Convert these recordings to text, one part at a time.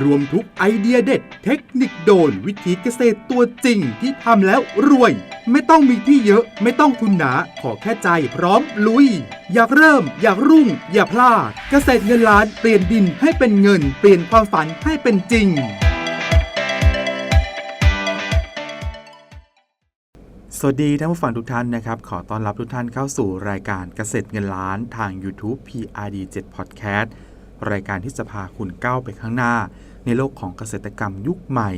รวมทุกไอเดียเด็ด เทคนิคโดนวิธีเกษตรตัวจริงที่ทำแล้วรวย ไม่ต้องมีที่เยอะไม่ต้องทุนหนา ขอแค่ใจพร้อมลุย อยากเริ่ม อยากรุ่ง อย่าพลาด เกษตรเงินล้านเปลี่ยนดินให้เป็นเงิน เปลี่ยนความฝันให้เป็นจริง สวัสดีท่านผู้ฟังทุกท่านนะครับ ขอต้อนรับทุกท่านเข้าสู่รายการเกษตรเงินล้านทาง YouTube PRD 7 Podcast รายการที่จะพาคุณก้าวไปข้างหน้า ในโลกของเกษตรกรรมยุคใหม่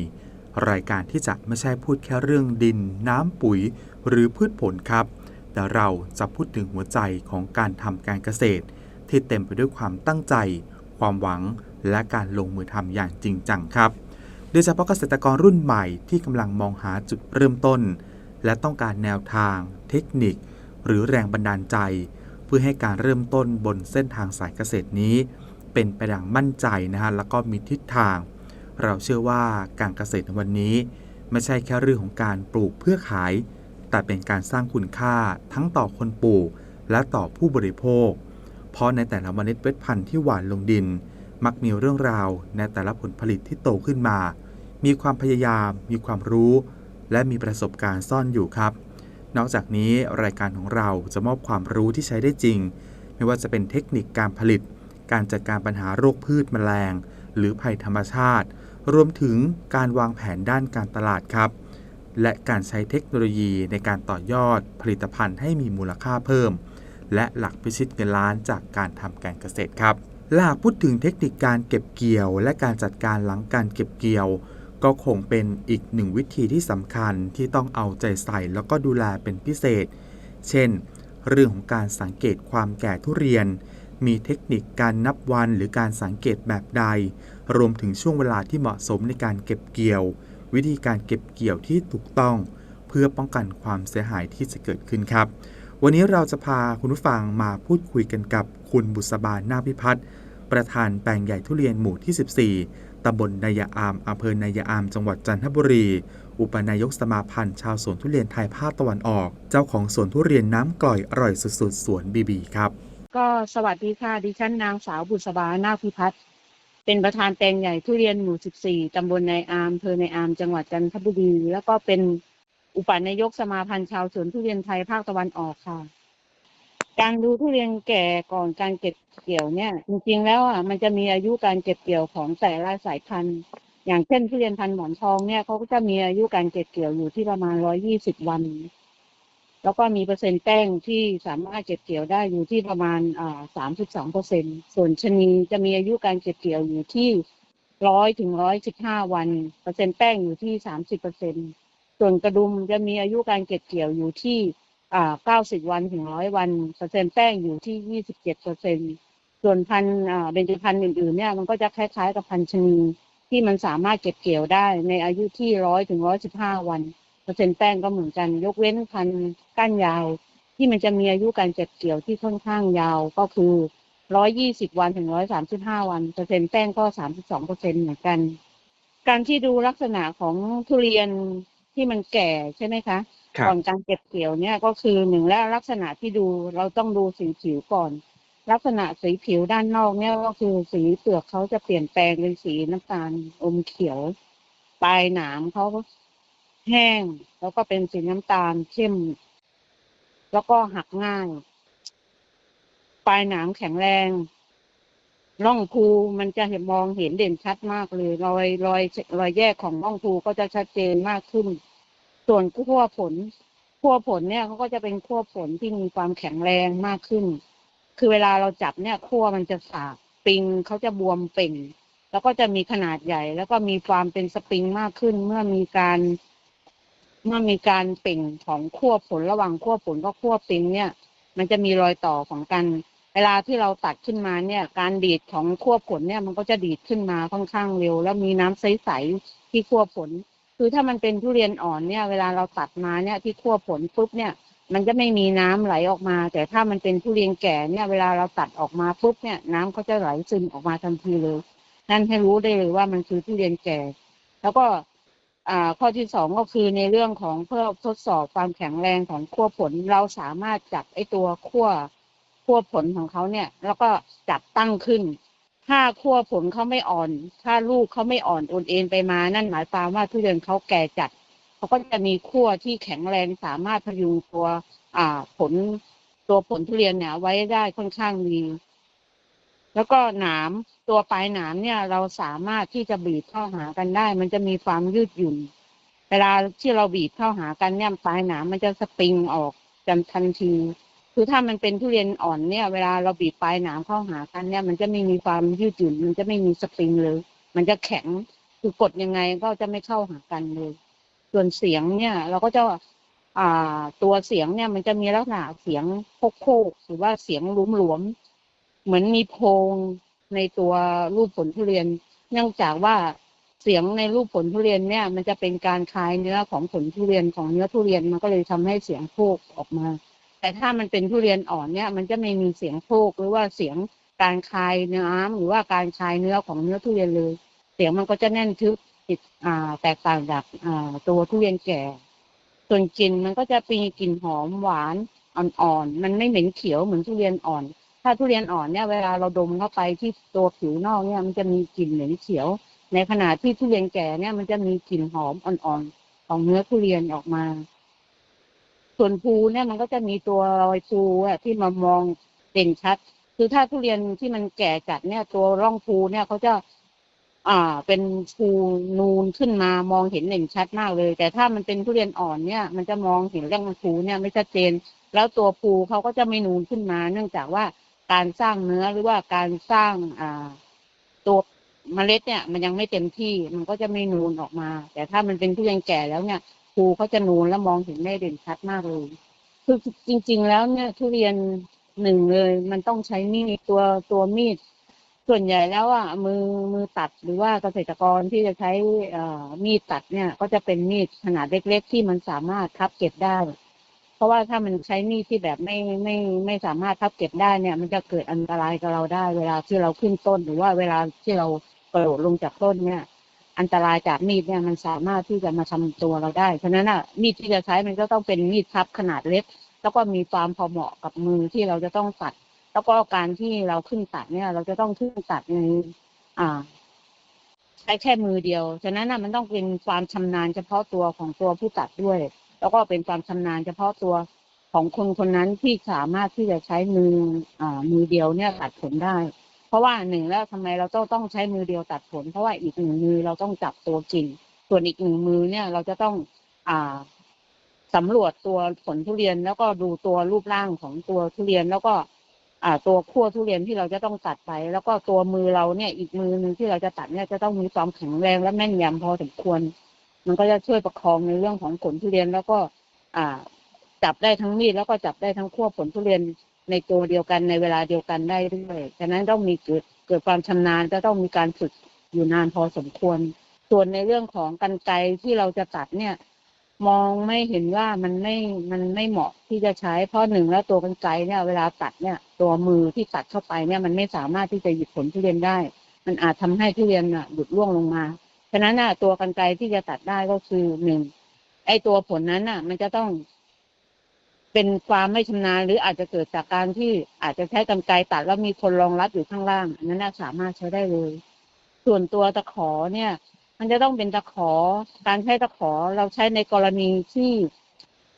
รายการที่จะไม่ใช่พูดแค่เรื่องดิน น้ำปุ๋ย หรือพืชผลครับ แต่เราจะพูดถึงหัวใจของการทำการเกษตร ที่เต็มไปด้วยความตั้งใจ ความหวัง และการลงมือทำอย่างจริงจังครับ โดยเฉพาะเกษตรกรรุ่นใหม่ที่กำลังมองหาจุดเริ่มต้น และต้องการแนวทาง เทคนิค หรือแรงบันดาลใจ เพื่อให้การเริ่มต้นบนเส้นทางสายเกษตรนี้ เป็นไปอย่างมั่นใจนะฮะแล้วก็มีทิศทาง เราเชื่อว่าการเกษตรในวันนี้ ไม่ใช่แค่เรื่องของการปลูกเพื่อขาย แต่เป็นการสร้างคุณค่าทั้งต่อคนปลูก และต่อผู้บริโภค เพราะในแต่ละเมล็ดเวทพันธุ์ที่หวานลงดิน มักมีเรื่องราวในแต่ละผลผลิตที่โตขึ้นมา มีความพยายาม มีความรู้ และมีประสบการณ์ซ่อนอยู่ครับ นอกจากนี้รายการของเราจะมอบความรู้ที่ใช้ได้จริง ไม่ว่าจะเป็นเทคนิคการผลิต การจัดการปัญหาโรคพืชแมลง หรือภัยธรรมชาติ รวมถึงการวางแผนด้านการตลาดครับ และการใช้เทคโนโลยีในการต่อยอดผลิตภัณฑ์ให้มีมูลค่าเพิ่ม และหลักพิชิตเงินล้านจากการทำการเกษตรครับและหากพูดถึงเทคนิคการเก็บเกี่ยว และการจัดการหลังการเก็บเกี่ยว ก็คงเป็นอีกหนึ่งวิธีที่สำคัญที่ต้องเอาใจใส่แล้วก็ดูแลเป็นพิเศษ เช่น เรื่องของการสังเกตความแก่ทุเรียน มีเทคนิคการนับวันหรือการสังเกตแบบใด รวมถึงช่วงเวลาที่เหมาะสมในการเก็บเกี่ยว วิธีการเก็บเกี่ยวที่ถูกต้อง เพื่อป้องกันความเสียหายที่จะเกิดขึ้นครับ วันนี้เราจะพาคุณผู้ฟังมาพูดคุยกันกับคุณบุษบานาพิพัฒน์ประธานแปลงใหญ่ทุเรียนหมู่ที่ 14 ตำบลนายาอาม อำเภอนายาอาม จังหวัดจันทบุรี อุปนายกสมาพันธ์ชาวสวนทุเรียนไทยภาคตะวันออก เจ้าของสวนทุเรียนน้ำกร่อยอร่อยสุดๆ สวนบีบีครับ ก็สวัสดีค่ะ ดิฉันนางสาวบุษบานาพิพัฒน์เป็นประธานแปลงใหญ่ทุเรียนหมู่ 14 ตำบลในอามเภอในอามจังหวัดจันทบุรี แล้วก็เป็นอุปนายกสมาพันธ์ชาวสวนทุเรียนไทยภาคตะวันออกค่ะ การดูทุเรียนแก่ก่อนการเก็บเกี่ยวเนี่ย จริงๆแล้วอะมันจะมีอายุการเก็บเกี่ยวของแต่ละสายพันธุ์ อย่างเช่นทุเรียนพันธุ์หมอนทองเนี่ยเขาก็จะมีอายุการเก็บเกี่ยวอยู่ที่ประมาณ 120 วัน แล้วก็มีเปอร์เซ็นต์แป้งที่สามารถเก็บเกี่ยวได้อยู่ที่ประมาณอ่าสามสิบสองเปอร์เซ็นส่วนชะนีจะมีอายุการเก็บเกี่ยวอยู่ที่ร้อยถึงร้อยสิบห้าวัน เปอร์เซ็นต์แป้งอยู่ที่สามสิบเปอร์เซ็นส่วนกระดุมจะมีอายุการเก็บเกี่ยวอยู่ที่อ่าเก้าสิบวันถึงร้อยวัน เปอร์เซ็นต์แป้งอยู่ที่ยี่สิบเจ็ดเปอร์เซ็นส่วนพันอ่าเบญจพรรณอื่นๆเนี่ยมันก็จะคล้ายๆกับพันชนีที่มันสามารถเก็บเกี่ยวได้ในอายุที่ร้อยถึงร้อยสิบห้าวัน เปอร์เซ็นต์แป้งก็เหมือนกัน ยกเว้นพันธุ์ก้านยาว ที่มันจะมีอายุการเก็บเกี่ยวที่ค่อนข้างยาวก็คือร้อยยี่สิบวันถึงร้อยสามสิบห้าวันเปอร์เซ็นต์แป้งก็สามสิบสองเปอร์เซ็นเหมือนกัน การที่ดูลักษณะของทุเรียนที่มันแก่ใช่ไหมคะครับก่อนการเก็บเกี่ยวเนี่ยก็คือหนึ่งแล้วลักษณะที่ดูเราต้องดูสีผิวก่อน ลักษณะสีผิวด้านนอกเนี่ยก็คือสีเปลือกเขาจะเปลี่ยนแปลงเป็นสีน้ำตาลอมเขียว ปลายหนามเขา แห้ง แล้วก็เป็นสีน้ำตาลเข้ม แล้วก็หักง่าย ปลายหนามแข็งแรงร่องภูมันจะเห็นมองเห็นเด่นชัดมากเลย รอยรอยรอยแยกของร่องภูก็จะชัดเจนมากขึ้น ส่วนขั้วผลขั้วผลเนี่ยเขาก็จะเป็นขั้วผลที่มีความแข็งแรงมากขึ้น คือเวลาเราจับเนี่ยขั้วมันจะสากปิงเขาจะบวมเป่ง แล้วก็จะมีขนาดใหญ่ แล้วก็มีความเป็นสปริงมากขึ้น เมื่อมีการ เมื่อมีการเปล่งของขั้วผลระหว่างขั้วผลกับขั้วปิงเนี่ย มันจะมีรอยต่อของกัน เวลาที่เราตัดขึ้นมาเนี่ย การดีดของขั้วผลเนี่ย มันก็จะดีดขึ้นมาค่อนข้างเร็ว แล้วมีน้ำใสๆที่ขั้วผล คือถ้ามันเป็นทุเรียนอ่อนเนี่ย เวลาเราตัดมาเนี่ยที่ขั้วผลปุ๊บเนี่ย มันจะไม่มีน้ำไหลออกมา แต่ถ้ามันเป็นทุเรียนแก่เนี่ยเวลาเราตัดออกมาปุ๊บเนี่ย น้ำก็จะไหลซึมออกมาทันทีเลย นั่นให้รู้ได้เลยว่ามันคือทุเรียนแก่ แล้วก็ ข้อที่สองก็คือในเรื่องของเพื่อทดสอบความแข็งแรงของขั้วผลเราสามารถจับไอตัวขั้วขั้วผลของเขาเนี่ย แล้วก็จับตั้งขึ้น ถ้าขั้วผลเขาไม่อ่อน ถ้าลูกเขาไม่อ่อนโอนเอ็นไปมานั่นหมายความว่าทุเรียนเขาแก่จัดเขาก็จะมีขั้วที่แข็งแรงสามารถพยุงตัว อ่าผลตัวผลทุเรียนเนี่ยไว้ได้ค่อนข้างดี แล้วก็หนามตัวปลายหนามเนี่ย เราสามารถที่จะบีบเข้าหากันได้ มันจะมีความยืดหยุ่น เวลาที่เราบีบเข้าหากันเนี่ยปลายหนามมันจะสปริงออกจนทันทีคือถ้ามันเป็นทุเรียนอ่อนเนี่ย เวลาเราบีบปลายหนามเข้าหากันเนี่ย มันจะไม่มีความยืดหยุ่น มันจะไม่มีสปริงเลย มันจะแข็งคือกดยังไงก็จะไม่เข้าหากันเลย ส่วนเสียงเนี่ย เราก็จะอ่าตัวเสียงเนี่ย มันจะมีลักษณะเสียงโคกๆหรือว่าเสียงหลวมๆ เหมือนมีโพรงในตัวรูปผลทุเรียน เนื่องจากว่าเสียงในรูปผลทุเรียนเนี่ย มันจะเป็นการคลายเนื้อของผลทุเรียนของเนื้อทุเรียนมันก็เลยทำให้เสียงโคกออกมา แต่ถ้ามันเป็นทุเรียนอ่อนเนี่ย มันจะไม่มีเสียงโคกหรือว่าเสียงการคลายน้ำหรือว่าการคายเนื้อของเนื้อทุเรียนเลย เสียงมันก็จะแน่นทึบติดอ่าแตกต่างจากอ่าตัวทุเรียนแก่ ส่วนกลิ่นมันก็จะมีกลิ่นหอมหวานอ่อนๆ มันไม่เหม็นเขียวเหมือนทุเรียนอ่อน ถ้าทุเรียนอ่อนเนี่ย เวลาเราดมเข้าไปที่ตัวผิวนอกเนี่ย มันจะมีกลิ่นเหม็นเขียว ในขณะที่ทุเรียนแก่เนี่ย มันจะมีกลิ่นหอมอ่อนๆของเนื้อทุเรียนออกมา ส่วนภูเนี่ยมันก็จะมีตัวรอยภูอะที่มามองเด่นชัด คือถ้าทุเรียนที่มันแก่จัดเนี่ย ตัวร่องภูเนี่ยเขาจะอ่า เป็นภูนูนขึ้นมามองเห็นเด่นชัดมากเลย แต่ถ้ามันเป็นทุเรียนอ่อนเนี่ย มันจะมองเห็นร่องภูเนี่ยไม่ชัดเจน แล้วตัวภูเขาก็จะไม่นูนขึ้นมา เนื่องจากว่า การสร้างเนื้อหรือว่าการสร้างอ่าตัวเมล็ดเนี่ย มันยังไม่เต็มที่มันก็จะไม่นูนออกมา แต่ถ้ามันเป็นทุเรียนแก่แล้วเนี่ยภูเขาจะนูนแล้วมองเห็นได้เด่นชัดมากเลยคือจริง ๆ แล้วเนี่ยทุเรียนหนึ่งเลย มันต้องใช้มีดตัวตัวมีด ส่วนใหญ่แล้วอะมือมือตัดหรือว่าเกษตรกรที่จะใช้มีดตัดเนี่ย ก็จะเป็นมีดขนาดเล็ก ๆ ที่มันสามารถทับเก็บได้ ราะว่าถ้ามันใช้มีดที่แบบไม่ไม่ไม่สามารถทับเก็บได้เนี่ย มันจะเกิดอันตรายกับเราได้ เวลาที่เราขึ้นต้นหรือว่าเวลาที่เรากระโดดลงจากต้นเนี่ย อันตรายจากมีดเนี่ยมันสามารถที่จะมาทำตัวเราได้ฉะนั้นอะมีดที่จะใช้มันก็ต้องเป็นมีดพับขนาดเล็ก แล้วก็มีความพอเหมาะกับมือที่เราจะต้องตัด แล้วก็การที่เราขึ้นตัดเนี่ย เราจะต้องขึ้นตัดในอ่าใช้แค่มือเดียว ฉะนั้นน่ะมันต้องเป็นความชำนาญเฉพาะตัวของตัวผู้ตัดด้วย แล้วก็เป็นความชำนาญเฉพาะตัวของคนคนนั้นที่สามารถที่จะใช้มืออ่ามือเดียวเนี่ยตัดผลได้ เพราะว่าหนึ่งแล้วทำไมเราต้องต้องใช้มือเดียวตัดผลเพราะว่าอีกหนึ่งมือเราต้องจับตัวกิ่งส่วนอีกหนึ่งมือเนี่ยเราจะต้องอ่าสำรวจตัวผลทุเรียนแล้วก็ดูตัวรูปร่างของตัวทุเรียนแล้วก็ อ่า ตัวขั้วทุเรียนที่เราจะต้องตัดไป แล้วก็ตัวมือเราเนี่ย อีกมือหนึ่งที่เราจะตัดเนี่ยจะต้องมีความแข็งแรงและแม่นยำพอสมควร มันก็จะช่วยประคองในเรื่องของผลทุเรียนแล้วก็ อ่า จับได้ทั้งมีดแล้วก็จับได้ทั้งขั้วผลทุเรียนในตัวเดียวกันในเวลาเดียวกันได้ด้วยฉะนั้นต้องมีเกิดเกิดความชำนาญจะต้องมีการฝึกอยู่นานพอสมควร ส่วนในเรื่องของกันไกที่เราจะตัดเนี่ย มองไม่เห็นว่ามันไม่มันไม่เหมาะที่จะใช้เพราะหนึ่งแล้วตัวกรรไกเนี่ย เวลาตัดเนี่ย ตัวมือที่ตัดเข้าไปเนี่ยมันไม่สามารถที่จะหยิบผลทุเรียนได้ มันอาจทำให้ทุเรียนอะหลุดร่วงลงมา ฉะนั้นน่ะ ตัวกรรไกรที่จะตัดได้ก็คือหนึ่งไอตัวผลนั้นน่ะ มันจะต้องเป็นความไม่ชำนาญหรืออาจจะเกิดจากการที่อาจจะใช้กรรไกรตัดแล้วมีคนรองรับอยู่ข้างล่างอันนั้นสามารถใช้ได้เลย ส่วนตัวตะขอเนี่ย มันจะต้องเป็นตะขอ การใช้ตะขอเราใช้ในกรณีที่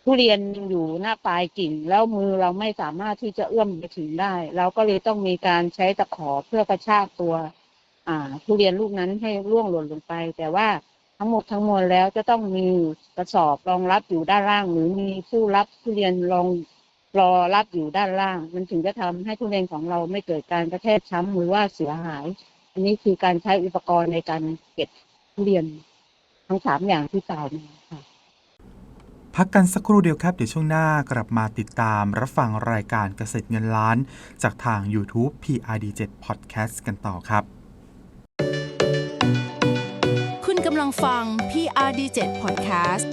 ทุเรียนอยู่หน้าปลายกิ่ง แล้วมือเราไม่สามารถที่จะเอื้อมไปถึงได้ เราก็เลยต้องมีการใช้ตะขอเพื่อกระชากตัว ทุเรียนลูกนั้นให้ร่วงหล่นลงไป แต่ว่าทั้งหมดทั้งมวลแล้วจะต้องมีกระสอบรองรับอยู่ด้านล่าง หรือมีผู้รับทุเรียนรองรอรับอยู่ด้านล่าง มันถึงจะทำให้ทุเรียนของเราไม่เกิดการกระแทกช้ำหรือว่าเสียหาย อันนี้คือการใช้อุปกรณ์ในการเก็บทุเรียนทั้งสามอย่างที่กล่าวมาค่ะพักกันสักครู่เดียวครับ เดี๋ยวช่วงหน้ากลับมาติดตามรับฟังรายการเกษตรเงินล้าน จากทาง YouTube PRD7 Podcast กันต่อครับ คุณกำลังฟัง PRD7 Podcast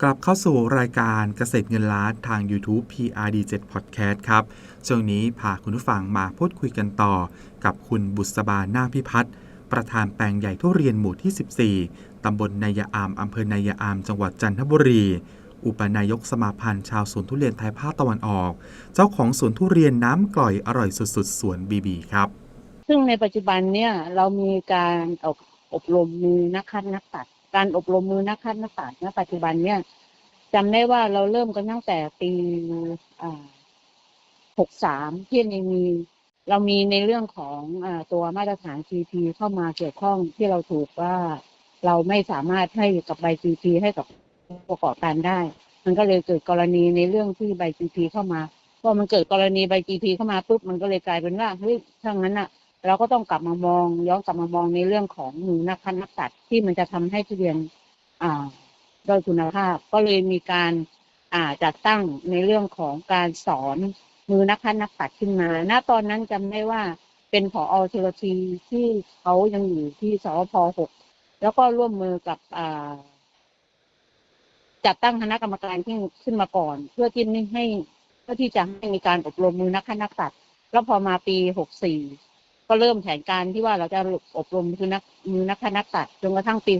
กลับเข้าสู่รายการเกษตรเงินล้านทาง YouTube PRD7 Podcast ครับ ช่วงนี้พาคุณผู้ฟังมาพูดคุยกันต่อ กับคุณบุษบานาพิพัฒน์ประธานแปลงใหญ่ทุเรียนหมู่ที่ 14 ตำบลนายาอามอำเภอนายาอาม จังหวัดจันทบุรี อุปนายกสมาพันธ์ชาวสวนทุเรียนไทยภาคตะวันออก เจ้าของสวนทุเรียนน้ำกล่อยอร่อยสุดๆสวนบีบีครับ ซึ่งในปัจจุบันเนี่ยเรามีการอบอบรมมือนักคัดนักตัด การอบรมมือนักคัดนักตัดณปัจจุบันเนี่ยจำได้ว่าเราเริ่มกันตั้งแต่ปีหกสามที่ยังมีเรามีในเรื่องของอตัวมาตรฐาน GP เข้ามาเกี่ยวข้องที่เราถูกว่าเราไม่สามารถให้กับใบ GP ให้กับ ประกอบการได้ มันก็เลยเกิดกรณีในเรื่องที่ใบ GP เข้ามาพอมันเกิดกรณีใบ GP เข้ามาปุ๊บมันก็เลยกลายเป็นว่าเฮ้ยถ้างั้นอะเราก็ต้องกลับมามอง ย้อนกลับมามองในเรื่องของมือนักคัดนักตัดที่มันจะทำให้ทุเรียนอ่าด้อยคุณภาพ ก็เลยมีการอ่าจัดตั้งในเรื่องของการสอนมือนักคัดนักตัดขึ้นมาณตอนนั้นจำได้ว่าเป็นผอเชลทีที่เขายังอยู่ที่สพหกแล้วก็ร่วมมือกับอ่า จัดตั้งคณะกรรมการขึ้นขึ้นมาก่อน เพื่อที่ไม่ให้เพื่อที่จะให้มีการอบรมมือนักคัดนักตัดแล้วพอมาปีหกสี่ก็เริ่มแผนการที่ว่าเราจะอบรมคือนักมือนักฆนักตัดจนกระทั่งปี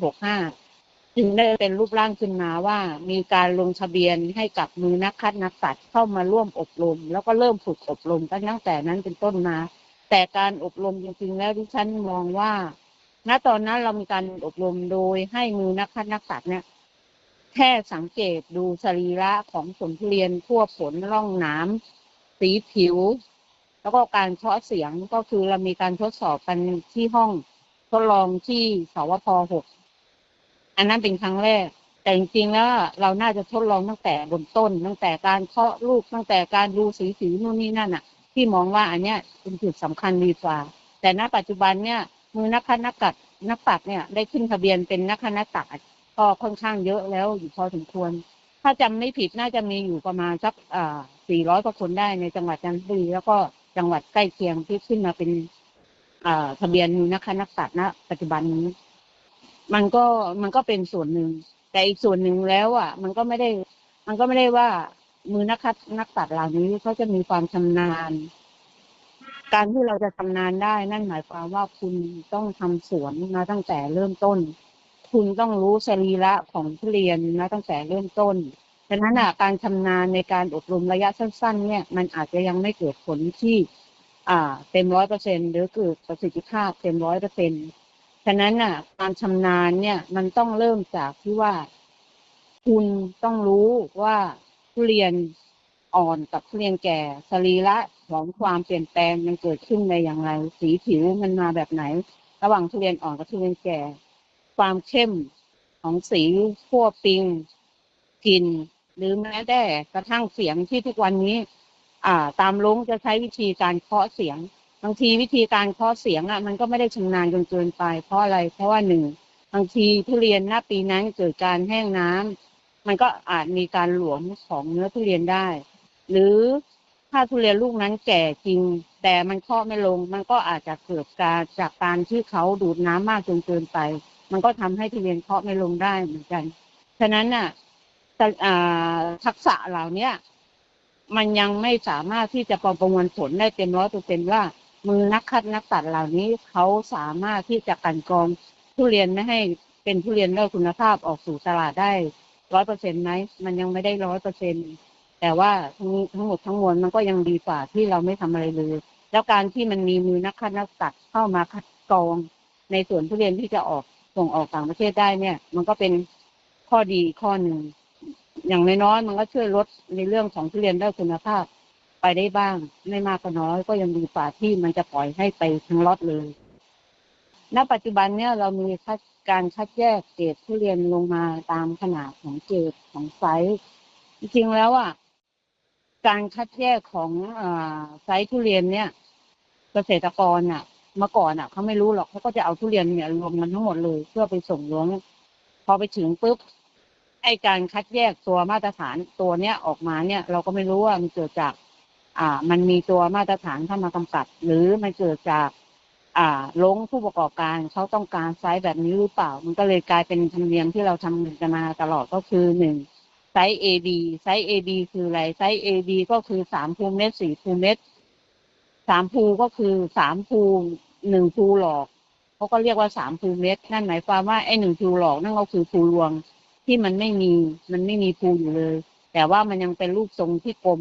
65จึงได้เป็นรูปร่างขึ้นมาว่ามีการลงทะเบียนให้กับมือนักคัดนักตัดเข้ามาร่วมอบรม แล้วก็เริ่มฝึกอบรมตั้งแต่นั้นเป็นต้นมา แต่การอบรมจริงๆแล้วที่ฉันมองว่า ณตอนนั้นเรามีการอบรมโดยให้มือนักคัดนักตัดเนี่ย แค่สังเกตดูสรีระของผลทุเรียนทั่วผลร่องน้ำสีผิว แล้วก็การเคาะเสียงก็คือเรามีการทดสอบกันที่ห้องทดลองที่สวพหกอันนั้นเป็นครั้งแรก แต่จริงๆแล้วเราน่าจะทดลองตั้งแต่บนต้น ตั้งแต่การเคาะลูกตั้งแต่การดูสีสีนู่นนี่นั่นอะ ที่มองว่าอันเนี้ยเป็นจุดสำคัญดีกว่า แต่ณปัจจุบันเนี่ยมือนักคัดนักกัดนักตัดเนี่ยได้ขึ้นทะเบียนเป็นนักคัดนักตัด ก็ค่อนข้างเยอะแล้วอยู่พอสมควร ถ้าจำไม่ผิดน่าจะมีอยู่ประมาณสักอ่า400กว่าคนได้ในจังหวัดจันทบุรีแล้วก็จังหวัดใกล้เคียงที่ขึ้นมาเป็นอ่าทะเบียนนะคะนักตัดณปัจจุบันนี้ มันก็มันก็เป็นส่วนหนึ่ง แต่อีกส่วนหนึ่งแล้วอะ มันก็ไม่ได้ มันก็ไม่ได้ว่ามือนักคัดนักตัดเหล่านี้เขาจะมีความชำนาญ การที่เราจะชำนาญได้นั่นหมายความว่าคุณต้องทำสวนมาตั้งแต่เริ่มต้น คุณต้องรู้สรีระของทุเรียนนะตั้งแต่เริ่มต้นฉะนั้นอะการชำนาญในการอบรมระยะสั้น ๆ เนี่ยมันอาจจะยังไม่เกิดผลที่ อ่า เต็มร้อยเปอร์เซ็นหรือเกิดประสิทธิภาพเต็มร้อยเปอร์เซ็นฉะนั้นอะการชำนาญเนี่ยมันต้องเริ่มจากที่ว่า คุณต้องรู้ว่าทุเรียนอ่อนกับทุเรียนแก่สรีระของความเปลี่ยนแปลงมันเกิดขึ้นในอย่างไร สีผิวมันมาแบบไหน ระหว่างทุเรียนอ่อนกับทุเรียนแก่ ความเข้มของสีขั้วปิงกลิ่นหรือแม้แต่กระทั่งเสียงที่ทุกวันนี้ อ่า ตามลุงจะใช้วิธีการเคาะเสียง บางทีวิธีการเคาะเสียงอะมันก็ไม่ได้ชำนาญจนเกินไป เพราะอะไรเพราะว่าหนึ่งบางทีทุเรียนหน้าปีนั้นเกิดการแห้งน้ำมันก็อาจมีการหลวมของเนื้อทุเรียนได้ หรือถ้าทุเรียนลูกนั้นแก่จริง แต่มันเคาะไม่ลง มันก็อาจจะเกิดการจากการที่เขาดูดน้ำมากจนเกินไป มันก็ทำให้ทุเรียนเคาะไม่ลงได้เหมือนกัน ฉะนั้นน่ะทักษะเหล่าเนี้ยมันยังไม่สามารถที่จะประมวลผลได้เต็มร้อยเปอร์เซ็นว่า มือนักคัดนักตัดเหล่านี้เขาสามารถที่จะกันกรองทุเรียนไม่ให้เป็นทุเรียนได้คุณภาพออกสู่ตลาดได้ร้อยเปอร์เซ็นต์ไหมมันยังไม่ได้ร้อยเปอร์เซ็นต์แต่ว่าทั้งทั้งหมดทั้งมวลมันก็ยังดีกว่าที่เราไม่ทำอะไรเลย แล้วการที่มันมีมือนักคัดนักตัดเข้ามาคัดกรองในส่วนทุเรียนที่จะออก ส่งออกต่างประเทศได้เนี่ย มันก็เป็นข้อดีข้อหนึ่ง อย่างน้อยๆมันก็ช่วยลดในเรื่องของทุเรียนได้คุณภาพ ไปได้บ้าง ไม่มากก็น้อย ก็ยังดีกว่าที่มันจะปล่อยให้ไปทั้งล็อตเลย ณ ปัจจุบันเนี่ยเรามีคัดการคัดแยกเกรดทุเรียนลงมาตามขนาดของเกรดของไซส์จริงๆแล้วอะการคัดแยกของอไซส์ทุเรียนเนี่ย เกษตรกรอะ เมื่อก่อนอะเขาไม่รู้หรอกเขาก็จะเอาทุเรียนเนี่ยรวมกันทั้งหมดเลยเพื่อไปส่งล้วง พอไปถึงปุ๊บไอการคัดแยกตัวมาตรฐานตัวเนี้ยออกมาเนี่ย เราก็ไม่รู้ว่ามันเกิดจาก อ่า มันมีตัวมาตรฐานเข้ามากำกับ หรือมันเกิดจาก อ่าลงผู้ประกอบการเขาต้องการไซส์แบบนี้หรือเปล่า มันก็เลยกลายเป็นธรรมเนียมที่เราทำกันมาตลอดก็คือหนึ่งไซส์ AB ไซส์ AB คืออะไรไซส์ AB ก็คือสามภูเม็ดสี่ภูเม็ด สามภูก็คือสามภูหนึ่งภูหลอกเขาก็เรียกว่าสามภูเม็ดนั่นหมายความว่าไอ้หนึ่งภูหลอกนั่นก็คือภูรวงที่มันไม่มีมันไม่มีภูอยู่เลย แต่ว่ามันยังเป็นรูปทรงที่กลม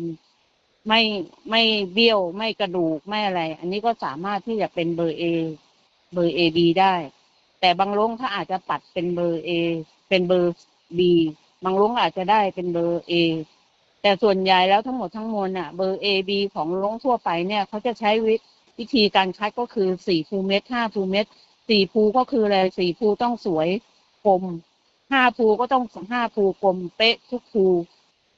ไม่ไม่เบี้ยวไม่กระดูกไม่อะไร อันนี้ก็สามารถที่จะเป็นเบอร์เอเบอร์เอบีได้ แต่บางลงถ้าอาจจะปัดเป็นเบอร์เอเป็นเบอร์บีบางลงอาจจะได้เป็นเบอร์เอ แต่ส่วนใหญ่แล้วทั้งหมดทั้งมวลน่ะ เบอร์เอบีของลงทั่วไปเนี่ยเขาจะใช้วิวิธีการคัดก็คือสี่ภูเม็ดห้าภูเม็ดสี่ภูก็คืออะไรสี่ภูต้องสวยกลมห้าภูก็ต้องห้าภูกลมเป๊ะทุกภู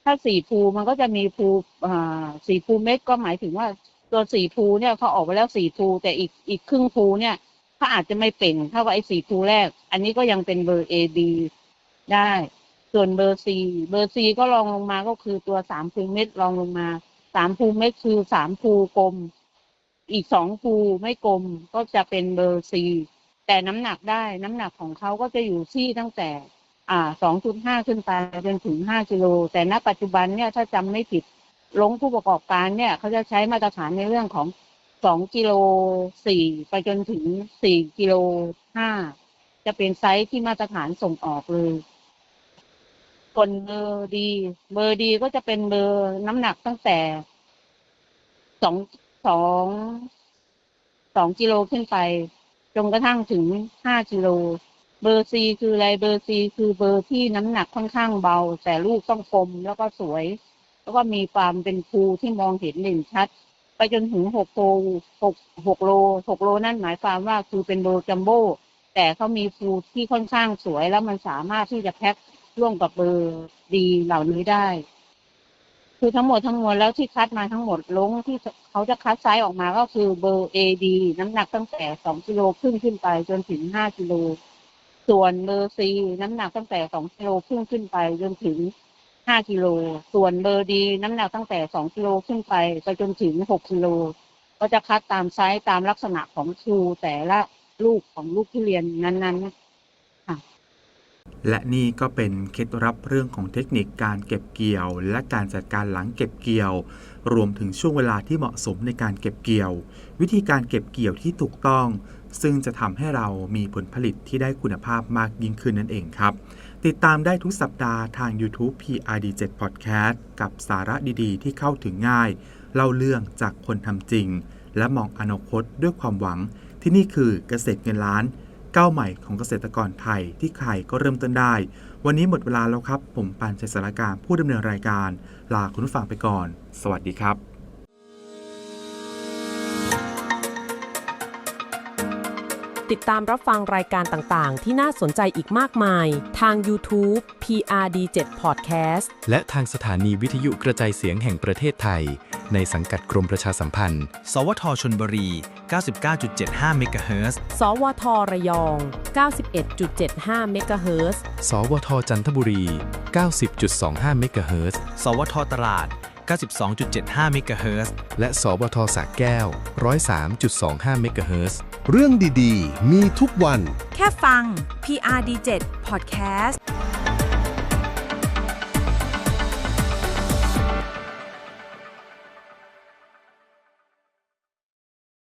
ถ้าสี่ภูมันก็จะมีภูอ่าสี่ภูเม็ดก็หมายถึงว่าตัวสี่ภูเนี่ยเขาออกไปแล้วสี่ภูแต่อีกอีกครึ่งภูเนี่ยเขาอาจจะไม่เป่งเท่ากับไอ้สี่ภูแรก อันนี้ก็ยังเป็นเบอร์ A B ได้ ส่วนเบอร์ C เบอร์ C ก็รองลงมาก็คือตัวสามภูเม็ดรองลงมาสามภูเม็ดคือสามภูกลม อีกสองภูไม่กลมก็จะเป็นเบอร์ C แต่น้ำหนักได้น้ำหนักของเขาก็จะอยู่ที่ตั้งแต่ อ่าสองจุดห้าขึ้นไปจนถึงห้ากิโล แต่ณปัจจุบันเนี่ยถ้าจำไม่ผิดลงผู้ประกอบการเนี่ยเขาจะใช้มาตรฐานในเรื่องของสองกิโลสี่ไปจนถึงสี่กิโลห้าจะเป็นไซส์ที่มาตรฐานส่งออกเลย ส่วนเบอร์ดี เบอร์ดีก็จะเป็นเบอร์น้ำหนักตั้งแต่สองสองสองกิโลขึ้นไป จนกระทั่งถึงห้ากิโล เบอร์ซีคืออะไร เบอร์ซีคือเบอร์ที่น้ำหนักค่อนข้างเบา แต่ลูกต้องกลมแล้วก็สวย แล้วก็มีความเป็นภูที่มองเห็นเด่นชัด ไปจนถึงหกโลหกหกโลหกโลนั่นหมายความว่าคือเป็นโลจัมโบ้แต่เขามีภูที่ค่อนข้างสวยแล้วมันสามารถที่จะแพ็ค ร่วมกับเบอร์ดีเหล่านี้ได้ คือทั้งหมดทั้งมวลแล้วที่คัดมาทั้งหมดลงที่เขาจะคัดไซส์ออกมาก็คือเบอร์เอดีน้ำหนักตั้งแต่สองกิโลครึ่งขึ้นไป จนถึงห้ากิโล ส่วนเบอร์ซีน้ำหนักตั้งแต่สองกิโลครึ่งขึ้นไป จนถึงห้ากิโล ส่วนเบอร์ดีน้ำหนักตั้งแต่สองกิโลขึ้นไปไปจนถึงหกกิโลก็จะคัดตามไซส์ตามลักษณะของชูแต่ละลูกของลูกทุเรียนนั้นๆ และนี่ก็เป็นเคล็ดลับเรื่องของเทคนิคการเก็บเกี่ยว และการจัดการหลังเก็บเกี่ยว รวมถึงช่วงเวลาที่เหมาะสมในการเก็บเกี่ยว วิธีการเก็บเกี่ยวที่ถูกต้อง ซึ่งจะทำให้เรามีผลผลิตที่ได้คุณภาพมากยิ่งขึ้นนั่นเองครับ ติดตามได้ทุกสัปดาห์ทาง YouTube PRD7 Podcast กับสาระดีๆ ที่เข้าถึงง่าย เล่าเรื่องจากคนทำจริง และมองอนาคตด้วยความหวังที่นี่คือเกษตรเงินล้าน ก้าวใหม่ของเกษตรกรไทยที่ใครก็เริ่มต้นได้ วันนี้หมดเวลาแล้วครับ ผมปานชัยสารการผู้ดำเนินรายการ ลาคุณผู้ฟังไปก่อน สวัสดีครับติดตามรับฟังรายการต่างๆ ที่น่าสนใจอีกมากมาย ทาง YouTube PRD7 Podcast และทางสถานีวิทยุกระจายเสียงแห่งประเทศไทย ในสังกัดกรมประชาสัมพันธ์ สวทชนบุรี 99.75 เมกะเฮิรตซ์สวทระยอง 91.75 MHz สวทจันทบุรี 90.25 เมกะเฮิรตซ์สวทตราด92.75 เมกะเฮิรตซ์และสวทสระแก้ว 103.25 เมกะเฮิรตซ์เรื่องดี ๆ มีทุกวัน แค่ฟัง PRD7 Podcast